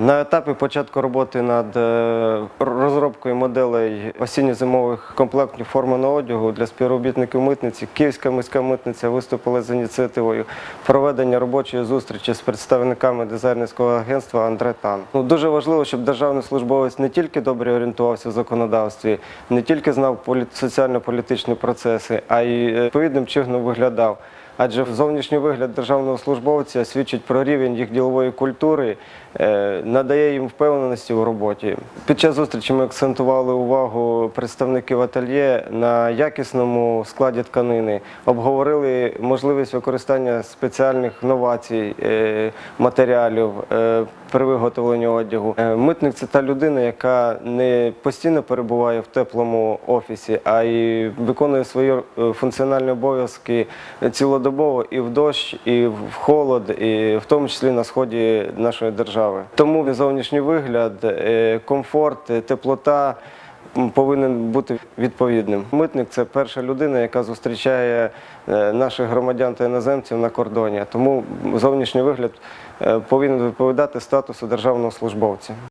На етапі початку роботи над е, розробкою моделей осінньо-зимових комплектів форманого одягу для співробітників митниці Київська міська митниця виступила з ініціативою проведення робочої зустрічі з представниками дизайнерського агентства Андретан. Ну, дуже важливо, щоб державний службовець не тільки добре орієнтувався в законодавстві, не тільки знав полі- соціально-політичні процеси, а й е, відповідним чином виглядав. Адже зовнішній вигляд державного службовця свідчить про рівень їх ділової культури, е, надає їм впевненості у роботі. Під час зустрічі ми акцентували увагу представників ательє на якісному складі тканини, обговорили можливість використання спеціальних новацій е, матеріалів е, при виготовленні одягу. Митник це та людина, яка не постійно перебуває в теплому офісі, а й виконує свої функціональні обов'язки цілодобово і в дощ, і в холод, і в тому числі на сході нашої держави. Тому зовнішній вигляд, е, комфорт, е, теплота. Повинен бути відповідним. Митник це перша людина, яка зустрічає е, наших громадян та іноземців на кордоні. Тому зовнішній вигляд повинен відповідати статусу державного службовця.